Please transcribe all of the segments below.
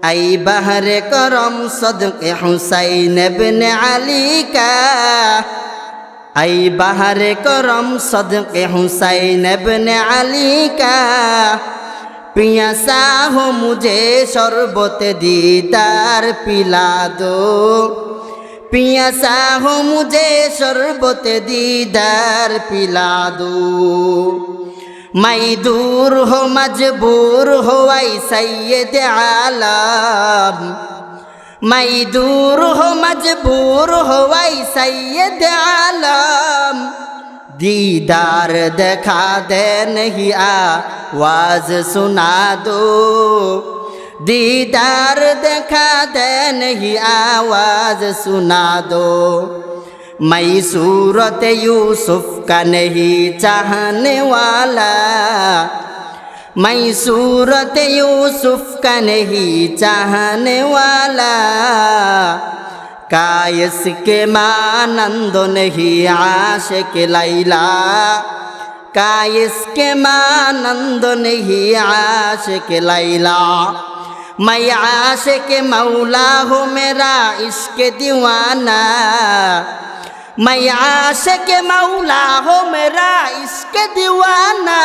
I বাহরে করম সদকে হুসাইন বিনে আলিকা I বাহরে করম সদকে হুসাইন বিনে আলিকা পিয়াসা হো মুঝে শরবত দিদার পিলা দো পিয়াসা হো মুঝে শরবত দিদার পিলা দো মাইদুর হো, মজবুর হোয়াই সৈয়দ আলাম। মাইদুর হো, মজবুর হোয়াই সৈয়দ আলাম। দিদার দেখা দেন হিয়া ওয়াজ সুনা দো। দিদার দেখা দেন হিয়া আওয়াজ সুনা দো। मैं सूरत यूसुफ का नहीं चाहने वाला मैं सूरत यूसुफ का नहीं चाहने वाला कायस के मानंद नहीं आश के लैला कायस के मानंद नहीं आश के लैला मैं आश के मौला हूँ मेरा इश्क दीवाना मैं आश के मौला हो मेरा इश्क दीवाना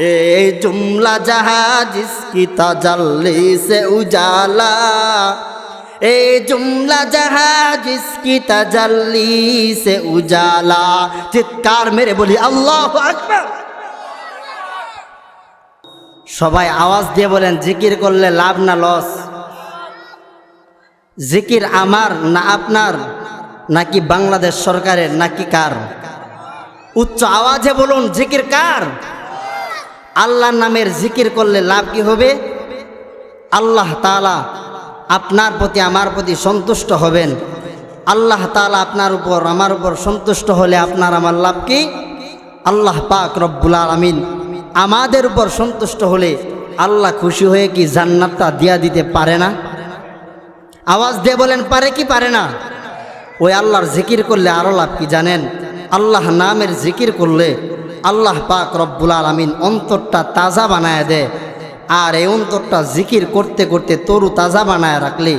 ए जुमला जहाँ जिसकी तजल्ली से उजाला ए जुमला जहाँ जिसकी तजल्ली से उजाला চিৎকার মেরে বলি আল্লাহ আকবার সবাই আওয়াজ দিয়ে বলেন জিকির করলে লাভ না লস জিকির আমার না আপনার নাকি বাংলাদেশ সরকারের, নাকি কার? উচ্চ আওয়াজে বলুন, জিকির কার? আল্লাহর নামের জিকির করলে লাভ কি হবে? আল্লাহ তালা আপনার প্রতি, আমার প্রতি সন্তুষ্ট হবেন। আল্লাহ তালা আপনার উপর, আমার উপর সন্তুষ্ট হলে আপনার আমার লাভ কি? আল্লাহ পাক রব্বুল আলমিন আমাদের উপর সন্তুষ্ট হলে আল্লাহ খুশি হয়ে কি জান্নাতটা দিয়া দিতে পারে না? আওয়াজ দিয়ে বলেন, পারে কি পারে না? ওই আল্লাহর জিকির করলে আরও লাভ কি জানেন? আল্লাহ নামের জিকির করলে আল্লাহ পাক রব্বুল আলমিন অন্তরটা তাজা বানায় দেয়। আর এই অন্তরটা জিকির করতে করতে তরু তাজা বানায় রাখলে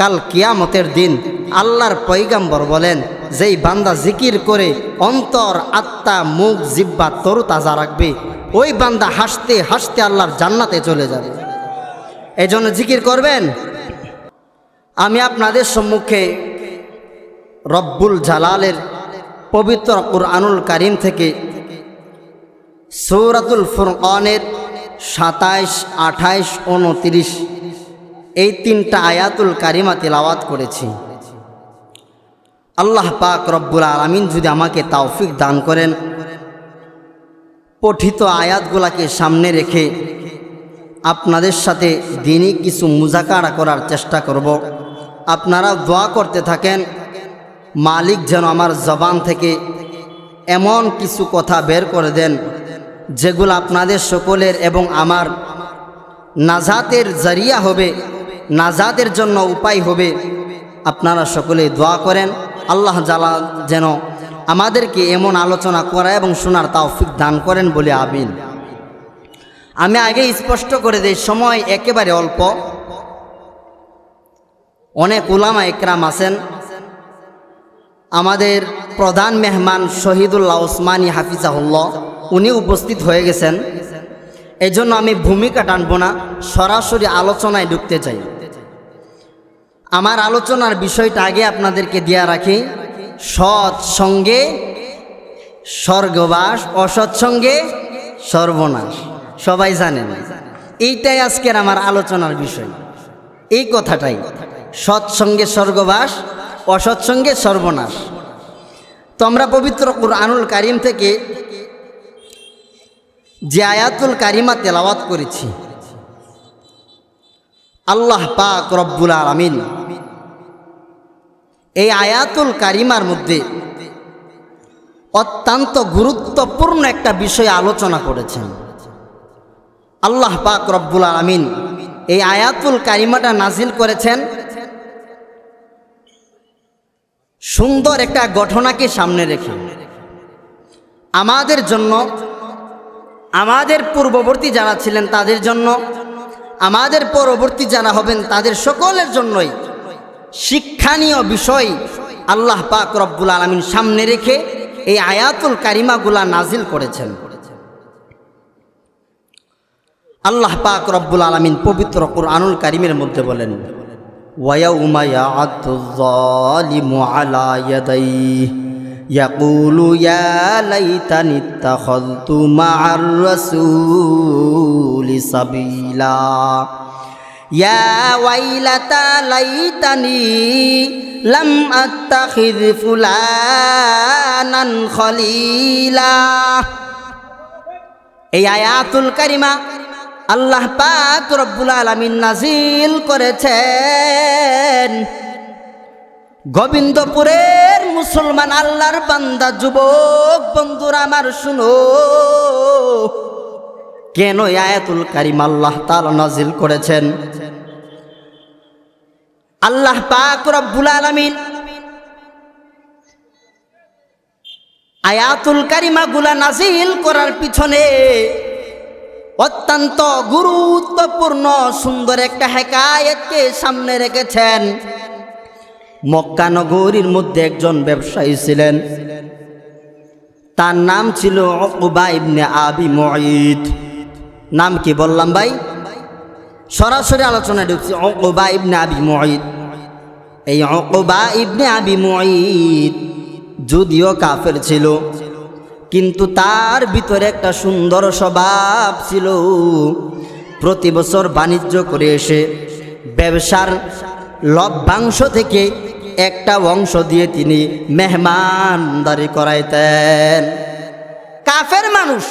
কাল কিয়ামতের দিন আল্লাহর পৈগাম্বর বলেন, যেই বান্দা জিকির করে অন্তর, আত্মা, মুখ জিব্বা তরু তাজা রাখবে, ওই বান্দা হাসতে হাসতে আল্লাহর জান্নাতে চলে যাবে। এই জিকির করবেন? আমি আপনাদের সম্মুখে রব্বুল জালালের পবিত্র কুরআনুল কারিম থেকে সৌরাতুল ফুরকানের সাতাইশ, আঠাইশ, উনত্রিশ এই তিনটা আয়াতুল কারিমা তেলাওয়াত করেছি। আল্লাহ পাক রব্বুল আলমিন যদি আমাকে তাওফিক দান করেন, পঠিত আয়াতগুলাকে সামনে রেখে আপনাদের সাথে দিনই কিছু মুজাকারা করার চেষ্টা করব। আপনারা দোয়া করতে থাকেন মালিক যেন আমার জবান থেকে এমন কিছু কথা বের করে দেন, যেগুলো আপনাদের সকলের এবং আমার নাজাতের জারিয়া হবে, নাজাতের জন্য উপায় হবে। আপনারা সকলে দোয়া করেন, আল্লাহ জালা যেন আমাদেরকে এমন আলোচনা করা এবং শোনার তাওফিক দান করেন বলে আবিন আমি আগে স্পষ্ট করে দিই, সময় একেবারে অল্প। অনেক উলামা একরাম আছেন আমাদের প্রধান মেহমান শহীদুল্লাহ ওসমানী হাফিজাহুল্লাহ, উনি উপস্থিত হয়ে গেছেন। এই জন্য আমি ভূমিকা টানব না, সরাসরি আলোচনায় ঢুকতে চাই। আমার আলোচনার বিষয়টা আগে আপনাদেরকে দেয়া রাখি। সৎ সঙ্গে স্বর্গবাস অসৎসঙ্গে সর্বনাশ। সবাই জানেন, এইটাই আজকের আমার আলোচনার বিষয়। এই কথাটাই সৎসঙ্গে স্বর্গবাস অসৎসঙ্গে সর্বনাশ। তো আমরা পবিত্র কুরআনুল কারিম থেকে যে আয়াতুল কারিমা তেলাওয়াত করেছি। আল্লাহ পাক রব্বুল আলমিন এই আয়াতুল কারিমার মধ্যে অত্যন্ত গুরুত্বপূর্ণ একটা বিষয় আলোচনা করেছেন। আল্লাহ পাক রব্বুল আলমিন এই আয়াতুল কারিমাটা নাজিল করেছেন সুন্দর একটা ঘটনাকে সামনে রেখে। আমাদের জন্য, আমাদের পূর্ববর্তী যারা ছিলেন তাদের জন্য, আমাদের পরবর্তী যারা হবেন তাদের সকলের জন্যই শিক্ষানীয় বিষয় আল্লাহ পাক রব্বুল আলমিন সামনে রেখে এই আয়াতুল কারিমাগুলা নাজিল করেছেন। আল্লাহ পাক রব্বুল আলমিন পবিত্র কুরআনুল কারিমের মধ্যে বলেন ويوم يعض الظالم على يديه يقول يا ليتني اتخذت مع الرسول سبيلا يا ويلتى ليتني لم أتخذ فلانا خليلا এই আয়াতুল কারিমা আল্লাহ পাক রব্বুল আলামিন নাজিল করেছেন। গোবিন্দপুরের মুসলমান আল্লাহর বান্দা, যুবক বন্ধুরা আমার শুনো। কেন আয়াতুল কারিম আল্লাহ তাআলা নাজিল করেছেন? আল্লাহ পাক রব্বুল আলামিন আয়াতুল কারিমা গুলা নাজিল করার পিছনে অত্যন্ত গুরুত্বপূর্ণ সুন্দর একটা হেকায়েতকে সামনে রেখেছেন। মক্কা নগরীর মধ্যে একজন ব্যবসায়ী ছিলেন। তার নাম ছিল অকুবা ইবনে আবি মঈদ। নাম কি বললাম ভাই? সরাসরি আলোচনায় ঢুকছি অকুবা ইবনে আবি মঈদ। এই অকুবা ইবনে আবি মঈদ যদিও কাফের ছিল কিন্তু তার ভিতরে একটা সুন্দর স্বভাব ছিল। প্রতি বছর বাণিজ্য করে এসে ব্যবসার লভ্যাংশ থেকে একটা অংশ দিয়ে তিনি মেহমানদারি করাইতেন। কাফের মানুষ,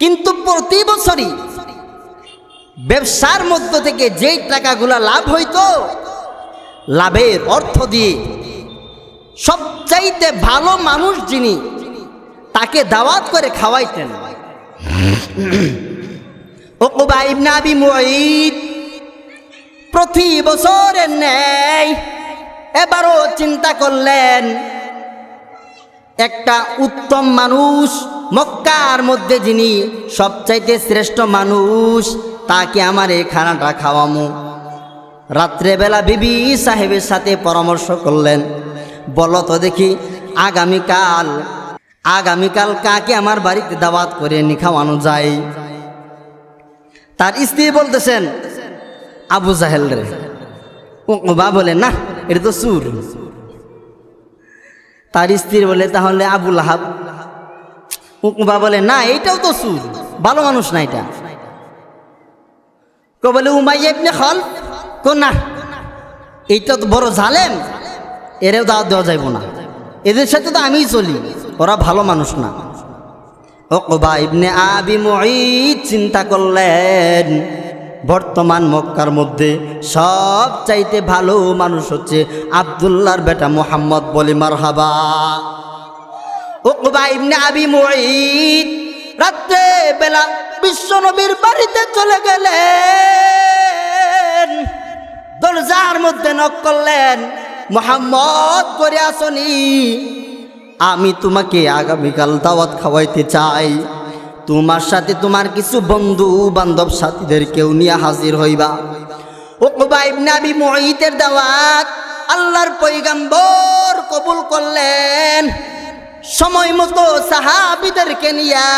কিন্তু প্রতি বছরই ব্যবসার মধ্য থেকে যেই টাকাগুলা লাভ হইতো, লাভের অর্থ দিয়ে সবচাইতে ভালো মানুষ যিনি তাকে দাওয়াত করে খাওয়াইতেন। প্রতি বছরের ন্যায় এবারও চিন্তা করলেন, একটা উত্তম মানুষ মক্কার মধ্যে যিনি সবচাইতে শ্রেষ্ঠ মানুষ, তাকে আমার এই খানাটা খাওয়ামো। রাত্রেবেলা বিবি সাহেবের সাথে পরামর্শ করলেন, বলো তো দেখি আগামীকাল আগামীকাল কাকে আমার বাড়িতে দাওয়াত করে নি খাওয়ানো যায়? তার স্ত্রী বলতেছেন, আবু জাহেল রে। বা বলে, না, এটা তো সুর তার স্ত্রী বলে, তাহলে আবুল আহাব উকবা বলে, না এইটাও তো সুর ভালো মানুষ না এটা। কো বলে, উমাইয়া ইবনে খল? কো, না, এইটা তো বড় জালেম, এরেও দাওয়াত দেওয়া যাইব না। এদের সাথে তো আমিই চলি। ওরা ভালো মানুষ না। ওকবা ইবনে আবি মুঈদ চিন্তা করলেন, বর্তমান মক্কার মধ্যে সব চাইতে ভালো মানুষ হচ্ছে আবদুল্লার বেটা মোহাম্মদ বলি মারহাবা। ওকবা ইবনে আবি মুঈদ রাত্রে বেলা বিশ্বনবীর বাড়িতে চলে গেলেন। দরজার মধ্যে নক করলেন, মোহাম্মদ করে আসনি। আমি তোমাকে আগামীকাল দাওয়াত খাওয়াইতে চাই। তোমার সাথে তোমার কিছু বন্ধু বান্ধব সাথীদের কেউ নিয়ে হাজির হইবা। ও ইবনে আবি দাওয়াত আল্লাহর পৈগাম্বর কবুল করলেন। সময় মতো সাহাবিদেরকে নিয়া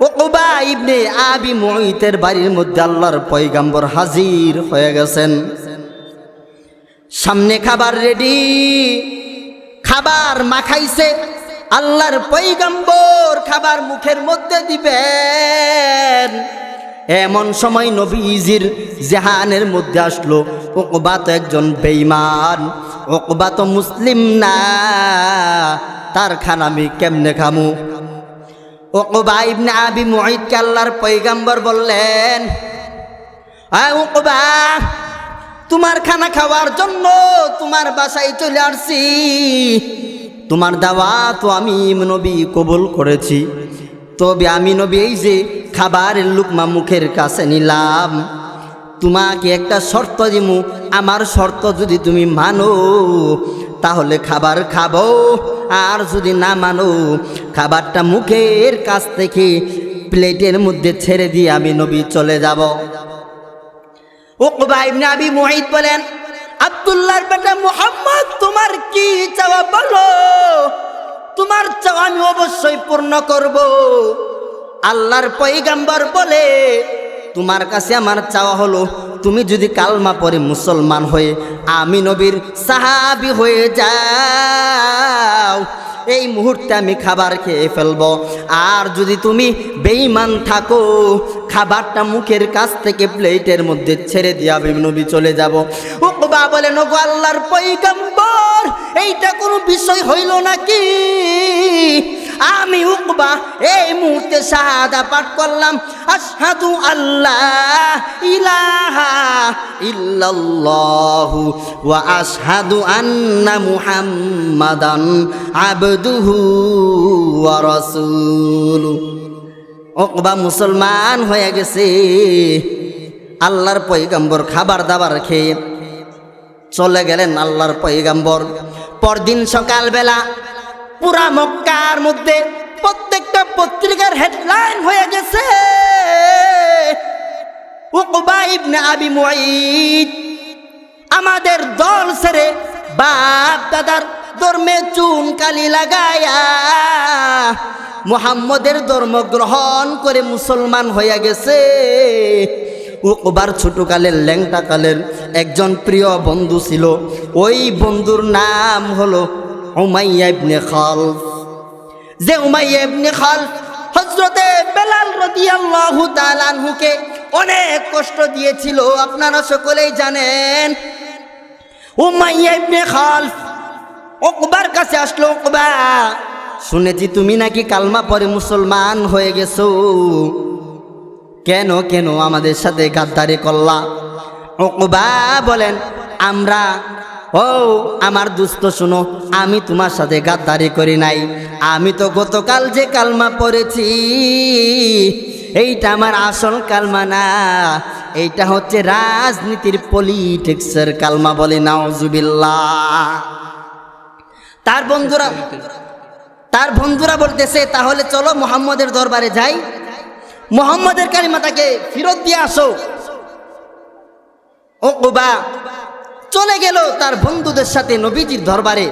ওকুবা ইবনে আবি মুঈতের বাড়ির মধ্যে আল্লাহর পৈগাম্বর হাজির হয়ে গেছেন। সামনে খাবার রেডি। খাবার মাখাইছে, আল্লাহর পৈগম্বর খাবার মুখের মধ্যে দিবেন। এমন সময় নবীজির জেহানের মধ্যে আসলো, ওকবা তো একজন বেইমান ওকবা তো মুসলিম না, তার খান আমি কেমনে খামু? ওকবা ইবনে আবি মুঈদকে আল্লাহর পৈগম্বর বললেন ওকবা তোমার খানা খাওয়ার জন্য তোমার বাসায় চলে আসছি। তোমার দাওয়া তো আমি নবী কবুল করেছি। তবে আমি নবী এই যে খাবারের লুকমা মুখের কাছে নিলাম। তোমাকে একটা শর্ত দিমু, আমার শর্ত যদি তুমি মানো, তাহলে খাবার খাব। আর যদি না মানো, খাবারটা মুখের কাছ থেকে প্লেটের মধ্যে ছেড়ে দিয়ে আমি নবী চলে যাব। উকবা ইবনে আবি বলেন, আব্দুল্লাহর বেটা মুহাম্মদ, তোমার কি চাওয়া বলো? তোমার চাওয়া আমি অবশ্যই পূর্ণ করব। আল্লাহর পয়গাম্বর বলে, তোমার কাছে আমার চাওয়া হলো, তুমি যদি কালমা পরে মুসলমান হয়ে আমি নবীর সাহাবি হয়ে যাও। এই মুহূর্তে আমি খাবার খেয়ে ফেলব। আর যদি তুমি বেইমান থাকো, খাবারটা মুখের কাছ থেকে প্লেটের মধ্যে ছেড়ে দিয়ে আমি নবী চলে যাব। উকবা বলে নগো আল্লাহর পৈগম্বর এইটা কোনো বিষয় হইল নাকি? আমি উকবা, এই মুহূর্তে শাহাদা পাঠ করলাম। আশহাদু আল্লাহ ইলাহা ইল্লাল্লাহু ওয়া আশহাদু আন্না মুহাম্মাদান আবদুহু ওয়া রাসূলুহু ওকবা মুসলমান হয়ে গেছে। আল্লাহর পৈগম্বর খাবার দাবার খেয়ে চলে গেলেন আল্লাহর পৈগম্বর পরদিন সকালবেলা পুরা মক্কার মধ্যে প্রত্যেকটা পত্রিকার হেডলাইন হয়ে গেছে। আমাদের দল ছেড়ে বাপ দাদার ধর্মে চুন কালি লাগায়া, মুহাম্মদের ধর্ম গ্রহণ করে মুসলমান হয়ে গেছে। উকবার ছোটকালের ল্যাংটা কালের একজন প্রিয় বন্ধু ছিল, ওই বন্ধুর নাম হলো উমাইয়া ইবনে খালফ। যে উমাইয়া ইবনে খালফ হজরতে বেলাল রাদিয়াল্লাহু তাআলা আনহুকে অনেক কষ্ট দিয়েছিল, আপনারা সকলেই জানেন। উমাইয়া ইবনে খালফ ওকবার কাছে আসলো, ওকবা, শুনেছি তুমি নাকি কালমা পরে মুসলমান হয়ে গেছো। কেন কেন আমাদের সাথে গাদ্দারি করলা? ওকবা বলেন, আমরা ও আমার দুস্থ শুনো, আমি তোমার সাথে গাদ্দারি করি নাই। আমি তো গতকাল যে কালমা পড়েছি, এইটা আমার আসল কালমা না। এইটা হচ্ছে রাজনীতির পলিটিক্সের কালমা বলে নাওজুবিল্লাহ তার বন্ধুরা তার বন্ধুরা বলতেছে, তাহলে চলো মোহাম্মদের দরবারে যাই। মোহাম্মদের কালিমাতাকে ফেরত দিয়ে আসো। ও কুবা চলে গেল তার বন্ধুদের সাথে নবীজির দরবারে।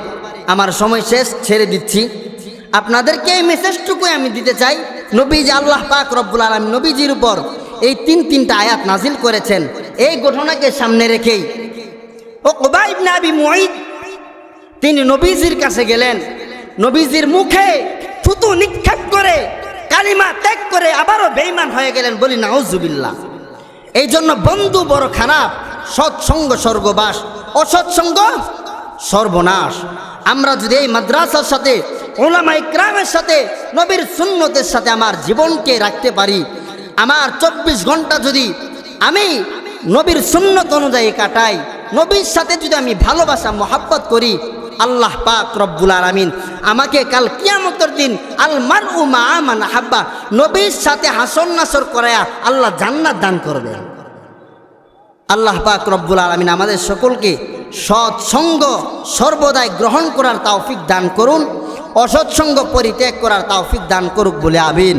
আমার সময় শেষ, ছেড়ে দিচ্ছি। আপনাদেরকে এই মেসেজটুকু আমি দিতে চাই। নবীজি আল্লাহ পাক রব্বুল আলম নবীজির উপর এই তিন তিনটা আয়াত নাজিল করেছেন। এই ঘটনাকে সামনে রেখেই ও কুবা ইবনে আবি মুঈদ, তিনি নবীজির কাছে গেলেন। নবীজির মুখে থুতু নিক্ষেপ করে, কালিমা ত্যাগ করে আবারও বেইমান হয়ে গেলেন বলি নাউজুবিল্লাহ। এই জন্য বন্ধু বড় খারাপ। সৎসঙ্গ স্বর্গবাস, অসৎসঙ্গ সর্বনাশ। আমরা যদি এই মাদ্রাসার সাথে ওলামা ইকরামের সাথে, নবীর সুন্নতের সাথে আমার জীবনকে রাখতে পারি, আমার চব্বিশ ঘণ্টা যদি আমি নবীর সুন্নত অনুযায়ী কাটাই, নবীর সাথে যদি আমি ভালোবাসা, মহাব্বত করি, আল্লাহ পাক রব্বুল আলামিন আমাকে কাল কিয়ামতের দিন আল মার মা আমান হাব্বা, নবীর সাথে হাসন নাসর করায়া আল্লাহ জান্নাত দান করবেন আল্লাহ পাক রব্বুল আলমিন আমাদের সকলকে সৎসঙ্গ সর্বদাই গ্রহণ করার তাওফিক দান করুন অসৎসঙ্গ পরিত্যাগ করার তাওফিক দান করুক বলে আবিন